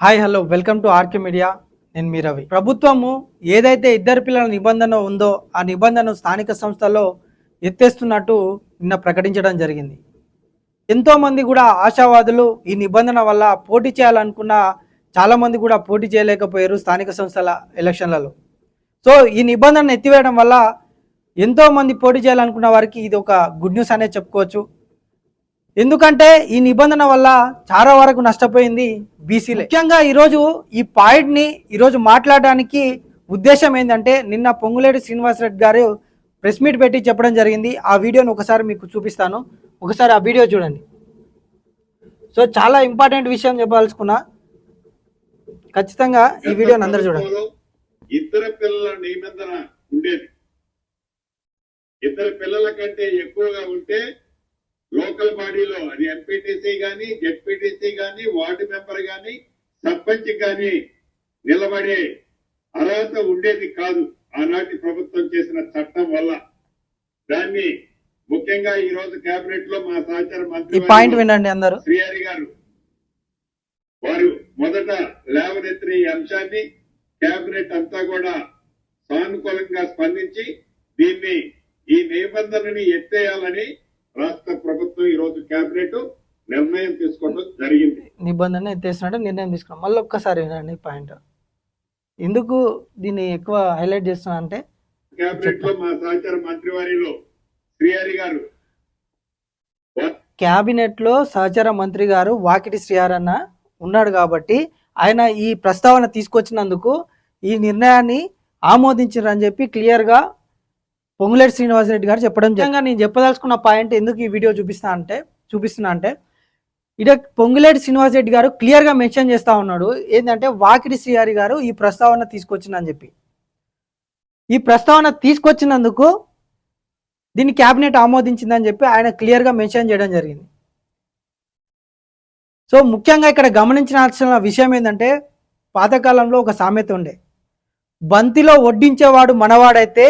Hi hello welcome to RK media. నేను మీ రవి. ప్రభుత్వము ఏదైతే ఇద్దరు పిల్లల నిబంధన ఉందో ఆ నిబంధన స్థానిక సంస్థల్లో ఎత్తేస్తున్నట్టు నిన్న ప్రకటించడం జరిగింది. ఎంతోమంది కూడా ఆశావాదులు ఈ నిబంధన వల్ల పోటీ చేయాలనుకున్న చాలామంది కూడా పోటీ చేయలేకపోయారు స్థానిక సంస్థల ఎలక్షన్లలో. సో ఈ నిబంధన ఎత్తివేయడం వల్ల ఎంతోమంది పోటీ చేయాలనుకున్న వారికి ఇది ఒక గుడ్ న్యూస్ అనే చెప్పుకోవచ్చు. ఎందుకంటే ఈ నిబంధన వల్ల చాలా వరకు నష్టపోయింది బీసీలే. ముఖ్యంగా ఈరోజు ఈ పాయింట్ని ఈరోజు మాట్లాడడానికి ఉద్దేశం ఏంటంటే నిన్న పొంగులేటి శ్రీనివాసరెడ్డి గారు ప్రెస్ మీట్ పెట్టి చెప్పడం జరిగింది. ఆ వీడియోని ఒకసారి మీకు చూపిస్తాను. ఒకసారి ఆ వీడియో చూడండి. సో చాలా ఇంపార్టెంట్ విషయం చెప్పదలుచుకున్నా. ఖచ్చితంగా ఈ వీడియోని అందరు చూడండి. ఇద్దరు పిల్లల నిబంధన ఉండేది. ఇద్దరు పిల్లల కంటే ఎక్కువగా ఉంటే లోకల్ బాడీలో అది ఎంపీటీసీ గాని జెడ్పీటీసీ గాని వార్డు మెంబర్ గాని సర్పంచ్ గాని నిలబడే అర్హత ఉండేది కాదు ఆనాటి ప్రభుత్వం చేసిన చట్టం వల్ల. దాన్ని ముఖ్యంగా ఈ రోజు కేబినెట్లో మా సహచార మంత్రి పాయింట్ వినండి అందరూ. శ్రీహరి గారు. వారు మొదట లేవనెత్తిన ఈ అంశాన్ని కేబినెట్ అంతా కూడా సానుకూలంగా స్పందించి దీన్ని ఈ నిబంధనని ఎత్తేయాలని రాష్ట్ర ప్రభుత్వం ఈ రోజు కేబినెట్ నిర్ణయం తీసుకోవడం జరిగింది. నిబంధన ఎత్తేసినట్టు నిర్ణయం తీసుకున్నాం. మళ్ళీ ఒక్కసారి వినండి పాయింట్. ఎందుకు దీన్ని ఎక్కువ హైలైట్ చేస్తున్నా అంటే కేబినెట్లో మా సహచార మంత్రివారిలో శ్రీహరి గారు. వా- క్యాబినెట్లో సహచర మంత్రి గారు వాకిటి శ్రీహారన్న ఉన్నాడు కాబట్టి ఆయన ఈ ప్రస్తావన తీసుకొచ్చినందుకు ఈ నిర్ణయాన్ని ఆమోదించారని చెప్పి క్లియర్గా పొంగులేటి శ్రీనివాసరెడ్డి గారు చెప్పడం నిజంగా నేను చెప్పదలుచుకున్న పాయింట్ ఎందుకు ఈ వీడియో చూపిస్తా అంటే చూపిస్తున్నా అంటే ఇడ పొంగులేటి శ్రీనివాసరెడ్డి గారు క్లియర్గా మెన్షన్ చేస్తూ ఉన్నాడు. ఏంటంటే వాకిడి శ్రీహరి గారు ఈ ప్రస్తావన తీసుకొచ్చిందని చెప్పి. ఈ ప్రస్తావన తీసుకొచ్చినందుకు దీన్ని క్యాబినెట్ ఆమోదించిందని చెప్పి ఆయన క్లియర్గా మెన్షన్ చేయడం జరిగింది. సో ముఖ్యంగా ఇక్కడ గమనించాల్సిన విషయం ఏంటంటే పాతకాలంలో ఒక సామెత ఉండే. బంతిలో వడ్డించేవాడు మనవాడైతే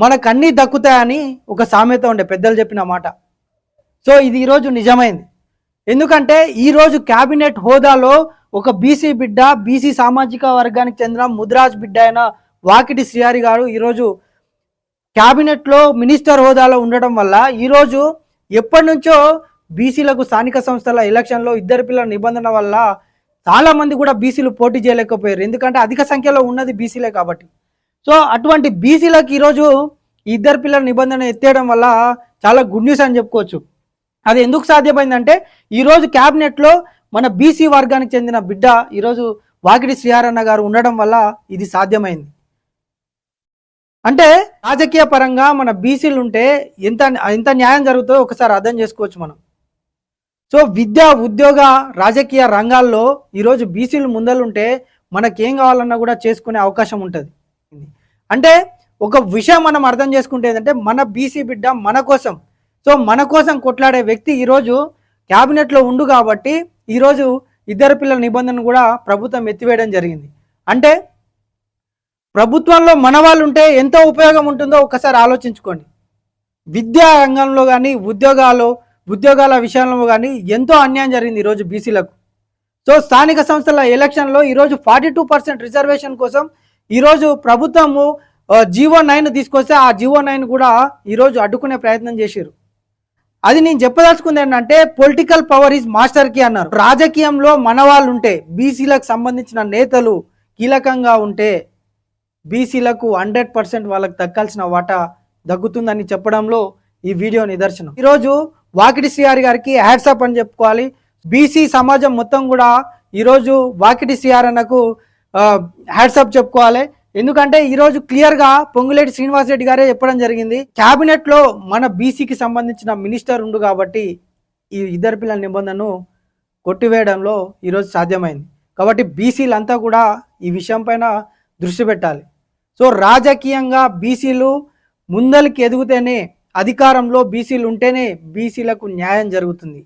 మనకు అన్నీ దక్కుతాయని ఒక సామెత ఉండే పెద్దలు చెప్పిన మాట. సో ఇది ఈరోజు నిజమైంది. ఎందుకంటే ఈరోజు క్యాబినెట్ హోదాలో ఒక బీసీ బిడ్డ బీసీ సామాజిక వర్గానికి చెందిన ముద్రాజ్ బిడ్డ అయిన వాకిటి శ్రీహారి గారు ఈరోజు క్యాబినెట్లో మినిస్టర్ హోదాలో ఉండడం వల్ల ఈరోజు ఎప్పటి నుంచో బీసీలకు స్థానిక సంస్థల ఎలక్షన్లో ఇద్దరు పిల్లల నిబంధన వల్ల చాలా మంది కూడా బీసీలు పోటీ చేయలేకపోయారు. ఎందుకంటే అధిక సంఖ్యలో ఉన్నది బీసీలే కాబట్టి. సో అటువంటి బీసీలకు ఈరోజు ఇద్దరు పిల్లల నిబంధన ఎత్తేయడం వల్ల చాలా గుడ్ న్యూస్ అని చెప్పుకోవచ్చు. అది ఎందుకు సాధ్యమైందంటే ఈరోజు క్యాబినెట్లో మన బీసీ వర్గానికి చెందిన బిడ్డ ఈరోజు వాకిడి శ్రీహారన్న గారు ఉండడం వల్ల ఇది సాధ్యమైంది. అంటే రాజకీయ పరంగా మన బీసీలు ఉంటే ఎంత ఎంత న్యాయం జరుగుతుందో ఒకసారి అర్థం చేసుకోవచ్చు మనం. సో విద్య ఉద్యోగ రాజకీయ రంగాల్లో ఈరోజు బీసీలు ముందలుంటే మనకేం కావాలన్నా కూడా చేసుకునే అవకాశం ఉంటుంది. అంటే ఒక విషయం మనం అర్థం చేసుకుంటే ఏంటంటే మన బీసీ బిడ్డ మన కోసం సో మన కోసం కొట్లాడే వ్యక్తి ఈరోజు క్యాబినెట్లో ఉండు కాబట్టి ఈరోజు ఇద్దరు పిల్లల నిబంధన కూడా ప్రభుత్వం ఎత్తివేయడం జరిగింది. అంటే ప్రభుత్వంలో మన వాళ్ళు ఉంటే ఎంతో ఉపయోగం ఉంటుందో ఒకసారి ఆలోచించుకోండి. విద్యా రంగంలో కానీ ఉద్యోగాలు ఉద్యోగాల విషయంలో కానీ ఎంతో అన్యాయం జరిగింది ఈరోజు బీసీలకు. సో స్థానిక సంస్థల ఎలక్షన్లో ఈరోజు ఫార్టీ టూ పర్సెంట్ రిజర్వేషన్ కోసం ఈరోజు ప్రభుత్వము జీవో నైన్ తీసుకొస్తే ఆ జీవో నైన్ కూడా ఈరోజు అడ్డుకునే ప్రయత్నం చేశారు అది నేను చెప్పదలుచుకుంది ఏంటంటే పొలిటికల్ పవర్ ఈజ్ మాస్టర్కి అన్నారు. రాజకీయంలో మన వాళ్ళు ఉంటే బీసీలకు సంబంధించిన నేతలు కీలకంగా ఉంటే బీసీలకు హండ్రెడ్ పర్సెంట్ వాళ్ళకి దక్కాల్సిన వాటా దగ్గుతుందని చెప్పడంలో ఈ వీడియో నిదర్శనం. ఈరోజు వాకిటి శ్రీహారి గారికి హ్యాట్సాప్ అని చెప్పుకోవాలి. బీసీ సమాజం మొత్తం కూడా ఈరోజు వాకిటి శ్రీఆర్ అన్నకు హ్యాట్సప్ చెప్పుకోవాలి. ఎందుకంటే ఈరోజు క్లియర్గా పొంగులేటి శ్రీనివాసరెడ్డి గారే చెప్పడం జరిగింది. క్యాబినెట్లో మన బీసీకి సంబంధించిన మినిస్టర్ ఉండు కాబట్టి ఈ ఇద్దరు పిల్లల నిబంధనను కొట్టివేయడంలో ఈరోజు సాధ్యమైంది. కాబట్టి బీసీలంతా కూడా ఈ విషయం పైన దృష్టి పెట్టాలి. సో రాజకీయంగా బీసీలు ముందలకి ఎదుగుతేనే అధికారంలో బీసీలు ఉంటేనే బీసీలకు న్యాయం జరుగుతుంది.